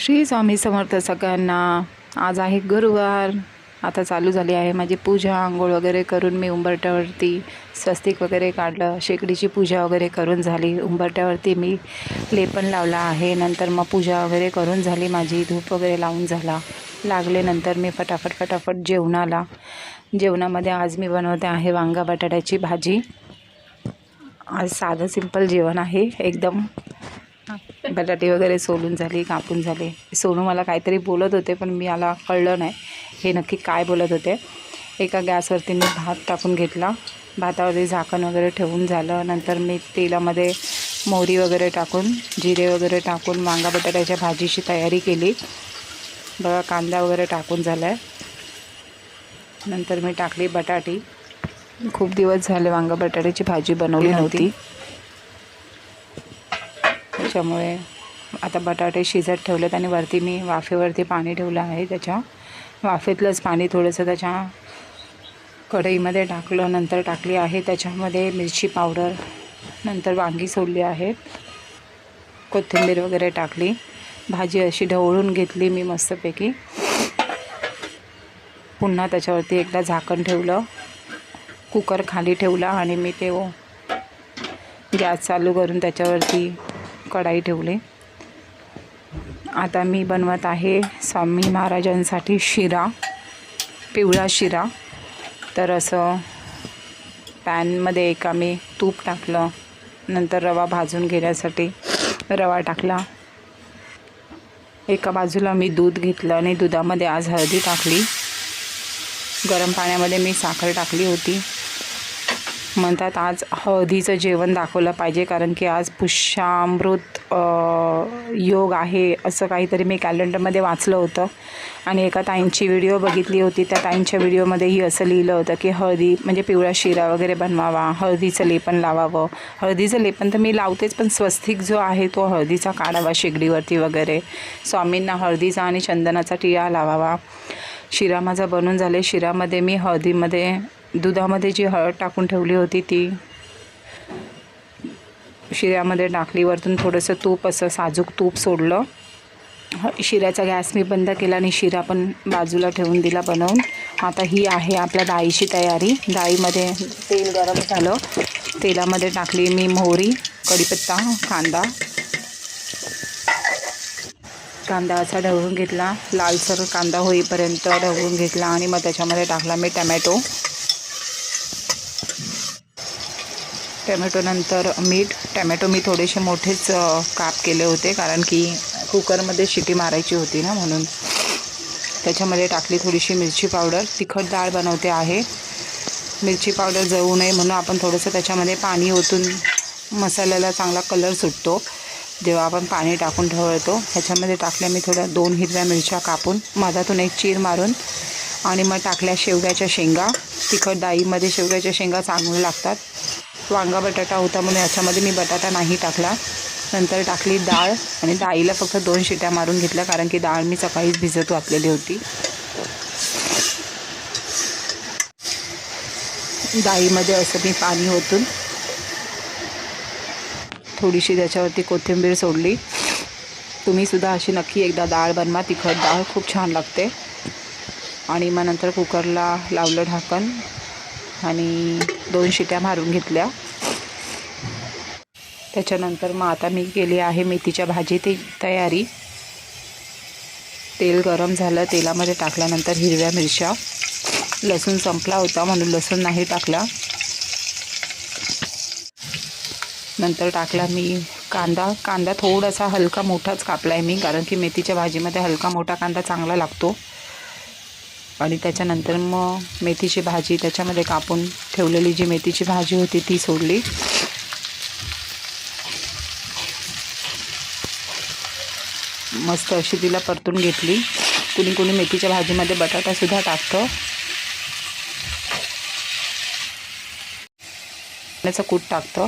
श्री स्वामी समर्थ सगळ्यांना. आज आहे गुरुवार. आता चालू झाली आहे माझी पूजा. आंघोळ वगैरे करून मी उंबरट्यावरती स्वस्तिक वगैरे काढलं. शेकडीची पूजा वगैरे करून झाली. उंबरट्यावरती मी लेपन लावला आहे. नंतर मग पूजा वगैरे करून झाली. माझी धूप वगैरे लावून झाला. लागले नंतर मी फटाफट फटाफट जेवणाला. जेवणामध्ये आज मी बनवते आहे वांगा बटाट्याची भाजी. आज साधं सिंपल जेवण आहे. एकदम. बटाटे वगैरे सोलून झाली कापून झाले. सोनू मला काहीतरी बोलत होते पण मी मला कळलं नाही. हे नक्की काय बोलत होते? एका गॅसवरती मी भात टाकून घेतला. भातावरती झाकण वगैरे ठेवून झालं. नंतर मी तेलामध्ये मोहरी वगैरे टाकून जिरे वगैरे टाकून वांगा बटाट्याच्या भाजीची तयारी केली. बघा कांदा वगैरे टाकून झाला आहे नंतर मी टाकली बटाटी. खूप दिवस झाले वांगा बटाट्याची भाजी बनवली नव्हती. त्याच्यामुळे आता बटाटे शिजत ठेवलेत आणि वरती मी वाफेवरती पाणी ठेवलं आहे त्याच्या. वाफेतलंच पाणी थोडंसं त्याच्या कढईमध्ये टाकलं नंतर टाकली आहे. त्याच्यामध्ये मिरची पावडर नंतर वांगी सोडली आहेत कोथिंबीर वगैरे टाकली. भाजी अशी ढवळून घेतली मी मस्तपैकी. पुन्हा त्याच्यावरती एकदा झाकण ठेवलं. कुकर खाली ठेवला आणि मी ते गॅस चालू करून त्याच्यावरती कढाई ठेवली. आता मी बनवत आहे स्वामी महाराजांसाठी शिरा पिवळा शिरा. तर असं पॅनमध्ये एका मी तूप टाकलं नंतर रवा भाजून घेण्यासाठी रवा टाकला. एका बाजूला मी दूध घेतलं आणि दुधामध्ये आज हळदी टाकली. गरम पाण्यामध्ये मी साखर टाकली होती. म्हणतात आज हळदीचं जेवण दाखवलं पाहिजे कारण की आज पुष्यामृत योग आहे असं काहीतरी मी कॅलेंडरमध्ये वाचलं होतं. आणि एका ताईंची व्हिडिओ बघितली होती. त्या ताईंच्या व्हिडिओमध्येही असं लिहिलं होतं की हळदी म्हणजे पिवळा शिरा वगैरे बनवावा हळदीचं लेपन लावावं. हळदीचं लेपन तर मी लावतेच पण स्वस्तिक जो आहे तो हळदीचा काढावा शेगडीवरती वगैरे. स्वामींना हळदीचा आणि चंदनाचा टिळा लावावा. शिरा माझा बनून झाले. शिरामध्ये मी हळदीमध्ये दुधामध्ये जी हळद टाकून ठेवली होती ती शिऱ्यामध्ये टाकली. वरतून थोडंसं तूप असं साजूक तूप सोडलं. शिऱ्याचा गॅस मी बंद केला आणि शिरा पण बाजूला ठेवून दिला बनवून. आता ही आहे आपल्या डाळीची तयारी. डाळीमध्ये तेल गरम झालं. तेलामध्ये टाकली मी मोहरी कढीपत्ता कांदा. कांदा असा ढवळून घेतला. लालसर कांदा होईपर्यंत ढवळून घेतला आणि मग त्याच्यामध्ये टाकला मी टमॅटो. टॅमॅटोनंतर मीठ. टॅमॅटो मी थोडेसे मोठेच काप केले होते कारण की कुकरमध्ये शिटी मारायची होती ना म्हणून. त्याच्यामध्ये टाकली थोडीशी मिरची पावडर. तिखट डाळ बनवते आहे. मिरची पावडर जळू नये म्हणून आपण थोडंसं त्याच्यामध्ये पाणी ओतून मसाल्याला चांगला कलर सुटतो. जेव्हा आपण पाणी टाकून ठेवतो ह्याच्यामध्ये टाकल्या मी थोड्या दोन हिरव्या मिरच्या कापून. मधातून एक चीर मारून आणि मग टाकल्या शेवग्याच्या शेंगा. तिखट डाळीमध्ये शेवग्याच्या शेंगा चांगल्या लागतात. वांगा बटाटा होता म्हणून याच्यामध्ये मी बटाटा नाही टाकला. नंतर टाकली डाळ आणि डाळीला फक्त दोन शिट्या मारून घेतल्या कारण की डाळ मी सकाळीच भिजत वाचलेली होती. डाळीमध्ये असं मी पाणी ओतून थोडीशी त्याच्यावरती कोथिंबीर सोडली. तुम्हीसुद्धा अशी नक्की एकदा डाळ बनवा. तिखट डाळ खूप छान लागते. आणि मग नंतर कुकरला लावलं ढाकण. आणि दोन शिट्या मारून घेतल्या. त्याच्यानंतर मग आता मी केली आहे मेथीच्या भाजी ती तयारी. तेल गरम झालं तेलामध्ये टाकल्यानंतर हिरव्या मिरच्या. लसूण संपला होता म्हणून लसूण नाही टाकला. नंतर टाकला मी कांदा. कांदा थोडासा हलका मोठाच कापला आहे मी कारण की मेथीच्या भाजीमध्ये हलका मोठा कांदा चांगला लागतो. आणि त्याच्यानंतर मग मेथीची भाजी त्याच्यामध्ये कापून ठेवलेली जी मेथीची भाजी होती ती सोडली. मस्त अशी तिला परतून घेतली. कुणी कुणी मेथीच्या भाजीमध्ये बटाटासुद्धा टाकतं. त्याचं कूट टाकतं.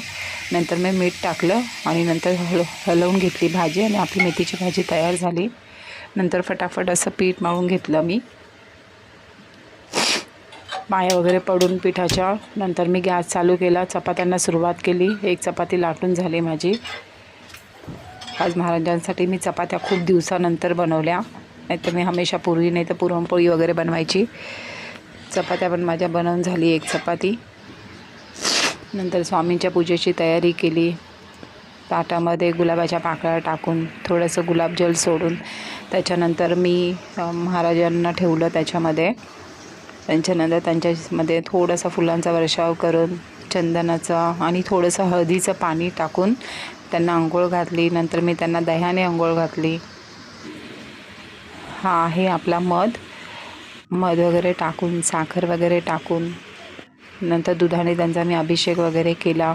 नंतर मी मीठ टाकलं आणि नंतर हल हलवून घेतली भाजी आणि आपली मेथीची भाजी तयार झाली. नंतर फटाफट असं पीठ मळून घेतलं मी. माया वगैरे पडून पिठाच्या. नंतर मी गॅस चालू केला. चपात्यांना सुरुवात केली. एक चपाती लाटून झाली माझी. आज महाराजांसाठी मी चपात्या खूप दिवसानंतर बनवल्या. नाहीतर मी हमेशा पूर्वी नाही तर पुरणपोळी वगैरे बनवायची. चपात्या पण माझ्या बनवून झाली एक चपाती. नंतर स्वामींच्या पूजेची तयारी केली. ताटामध्ये गुलाबाच्या पाकळ्या टाकून थोडंसं गुलाबजल सोडून त्याच्यानंतर मी महाराजांना ठेवलं त्याच्यामध्ये. त्यांच्यानंतर त्यांच्यामध्ये थोडासा फुलांचा वर्षाव करून चंदनाचा आणि थोडंसं हळदीचं पाणी टाकून त्यांना आंघोळ घातली. नंतर मी त्यांना दह्याने आंघोळ घातली. हा आहे आपला मध. मध वगैरे टाकून साखर वगैरे टाकून नंतर दुधाने त्यांचा मी अभिषेक वगैरे केला.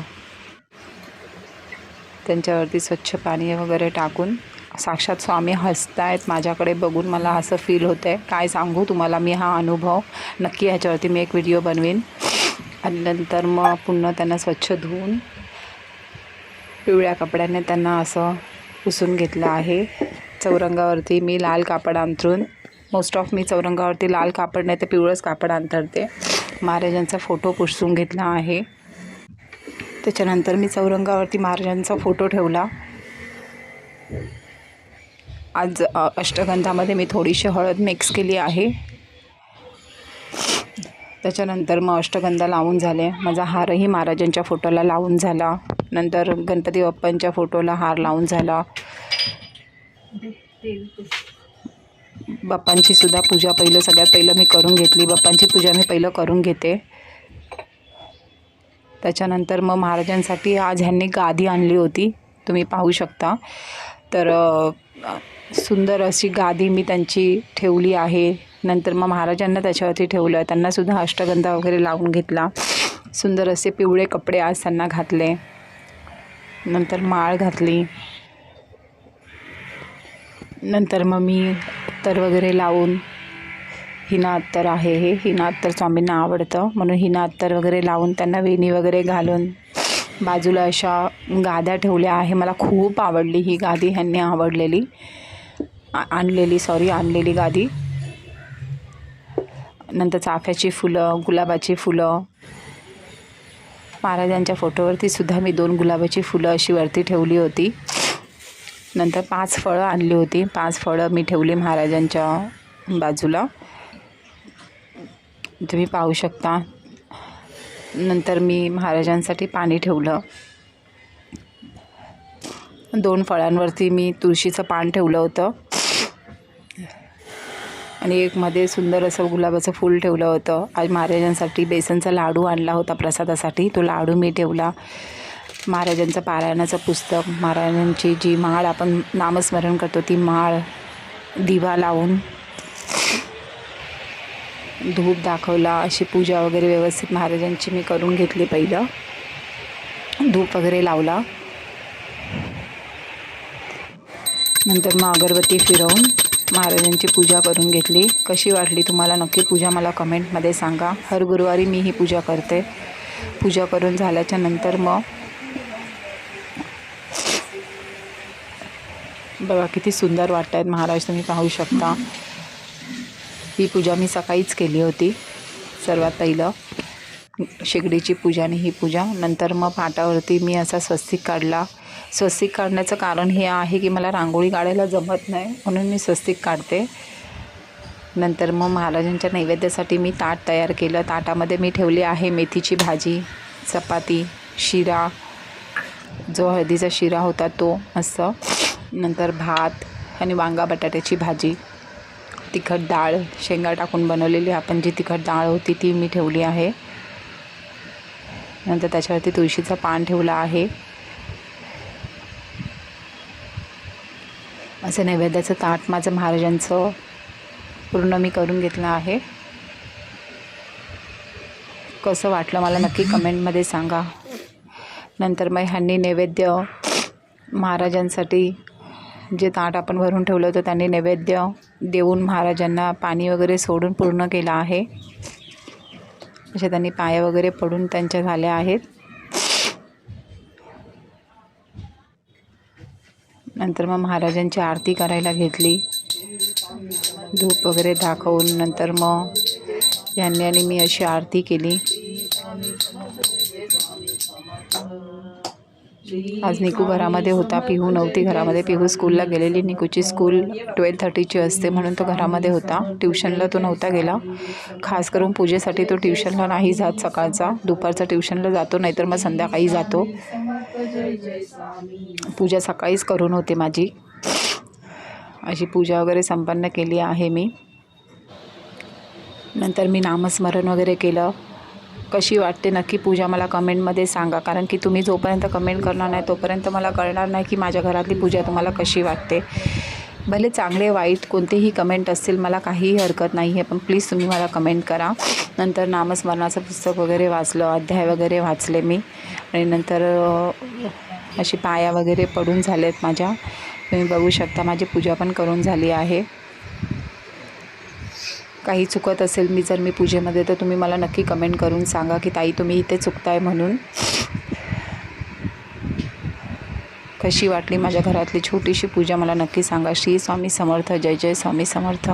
त्यांच्यावरती स्वच्छ पाणी वगैरे टाकून साक्षात स्वामी हसतायत माझ्याकडे बघून मला असं फील होतं आहे काय सांगू तुम्हाला मी हा अनुभव नक्की ह्याच्यावरती मी एक व्हिडिओ बनवीन. आणि नंतर मग पुन्हा त्यांना स्वच्छ धुवून पिवळ्या कपड्याने त्यांना असं पुसून घेतलं आहे. चौरंगावरती मी लाल कापड अंथरून मोस्ट ऑफ मी चौरंगावरती लाल कापड नाही तर पिवळंच कापड अंथरते. महाराजांचा फोटो पुसून घेतला आहे. त्याच्यानंतर मी चौरंगावरती महाराजांचा फोटो ठेवला. आज अष्टगंधामध्ये मी थोडीशी हळद मिक्स केली आहे. त्याच्यानंतर मग अष्टगंधा लावून झाले. माझा हारही महाराजांच्या फोटोला लावून झाला. नंतर गणपती बाप्पांच्या फोटोला हार लावून झाला. बाप्पांची सुद्धा पूजा पहिलं सगळ्यात पहिलं मी करून घेतली. बाप्पांची पूजा मी पहिलं करून घेते. त्याच्यानंतर मग महाराजांसाठी आज ह्यांनी गादी आणली होती. तुम्ही पाहू शकता. तर सुंदर अशी गादी मी त्यांची ठेवली आहे. नंतर मग महाराजांना त्याच्यावरती ठेवलं. त्यांनासुद्धा अष्टगंधा वगैरे लावून घेतला. सुंदर असे पिवळे कपडे आज त्यांना घातले. नंतर माळ घातली. नंतर मग मी अत्तर वगैरे लावून हिना अत्तर आहे हे. हिना अत्तर स्वामींना आवडतं. म्हणून हिना अत्तर वगैरे लावून त्यांना वेणी वगैरे घालून बाजूला अशा गाद्या ठेवल्या आहे. मला खूप आवडली ही गादी. ह्यांनी आवडलेली. आणलेली सॉरी आणलेली गादी. नंतर चाफ्याची फुलं गुलाबाची फुलं. महाराजांच्या फोटोवरती सुद्धा मी दोन गुलाबाची फुलं अशी वरती ठेवली होती. नंतर पाच फळं आणली होती. पाच फळं मी ठेवली महाराजांच्या बाजूला. तुम्ही पाहू शकता. नंतर मी महाराजांसाठी पाणी ठेवलं. दोन फळांवरती मी तुळशीचं पान ठेवलं होतं. आणि एक मध्ये सुंदर असं गुलाबाचं फूल ठेवलं होतं. आज महाराजांसाठी बेसनचा लाडू आणला होता प्रसादासाठी. तो लाडू मी ठेवला. महाराजांचं पारायणाचं पुस्तक महाराजांची जी माळ आपण नामस्मरण करतो ती माळ दिवा लावून धूप दाखवला. अशी पूजा वगैरे व्यवस्थित महाराजांची मी करून घेतली पहिलं. धूप वगैरे लावला. नंतर मग अगरबत्ती फिरवून महाराजांची पूजा करून घेतली. कशी वाटली तुम्हाला? नक्की पूजा मला कमेंटमध्ये सांगा. हर गुरुवारी मी ही पूजा करते. पूजा करून झाल्याच्यानंतर मग बघा किती सुंदर वाटत आहेत महाराज तुम्ही पाहू शकता. ही पूजा मी सकाळीच केली होती. सर्वात पहिलं शेगडीची पूजा आणि ही पूजा. नंतर मग पाटावरती मी असा स्वस्तिक काढला. स्वस्तिक काढण्याचं कारण हे आहे की मला रांगोळी काढायला जमत नाही म्हणून मी स्वस्तिक काढते. नंतर मग महाराजांच्या नैवेद्यासाठी मी ताट तयार केलं. ताटामध्ये मी ठेवली आहे मेथीची भाजी चपाती शिरा. जो हळदीचा शिरा होता तो असं नंतर भात आणि वांगा बटाट्याची भाजी. तिखट डाळ शेंगा टाकून बनवलेली आपण जी तिखट डाळ होती ती मी ठेवली आहे. नंतर त्याच्यावरती तुळशीचं पान ठेवलं आहे. असं नैवेद्याचं ताट माझं महाराजांचं पूर्ण मी करून घेतलं आहे. कसं वाटलं मला नक्की कमेंटमध्ये सांगा. नंतर मग ह्यांनी नैवेद्य महाराजांसाठी जे ताट आपण भरून ठेवलं होतं त्यांनी नैवेद्य देऊन महाराजांना पाणी वगैरे सोडून पूर्ण केलं आहे. असे त्यांनी पाया वगैरे पडून त्यांच्या झाल्या आहेत. नंतर मग महाराजांची आरती करायला घेतली. धूप वगैरे दाखवून नंतर मग यांनी आणि मी अशी आरती केली. आज निकू घरामध्ये होता. पिहू नव्हती. घरामध्ये पिहू स्कूलला गेलेली. निकूची स्कूल ट्वेल्व थर्टीची असते. म्हणून तो घरामध्ये होता. ट्युशनला तो नव्हता गेला. खास करून पूजेसाठी तो ट्युशनला नाही जात सकाळचा. दुपारचा ट्युशनला जातो. नाहीतर मग संध्याकाळी जातो. पूजा सकाळीच करून होते माझी. अशी पूजा वगैरे संपन्न केली आहे मी. नंतर मी नामस्मरण वगैरे केलं. कशी वाटते नक्की पूजा मला कमेंटमध्ये सांगा. कारण की तुम्ही जोपर्यंत कमेंट करणार नाही तोपर्यंत मला कळणार नाही की माझ्या घरातली पूजा तुम्हाला कशी वाटते. भले चांगले वाईट कोणतेही कमेंट असतील मला काहीही हरकत नाही आहे पण प्लीज तुम्ही मला कमेंट करा. नंतर नामस्मरणाचं पुस्तक वगैरे वाचलं अध्याय वगैरे वाचले मी. आणि नंतर अशी पाया वगैरे पडून झालेत माझ्या. तुम्ही बघू शकता माझी पूजा पण करून झाली आहे. काही चुकत असेल मी जर मी पूजेमध्ये तर तुम्ही मला नक्की कमेंट करून सांगा की ताई तुम्ही इथे चुकताय म्हणून. कशी वाटली माझ्या घरातली छोटीशी पूजा मला नक्की सांगा. श्री स्वामी समर्थ जय जय स्वामी समर्थ.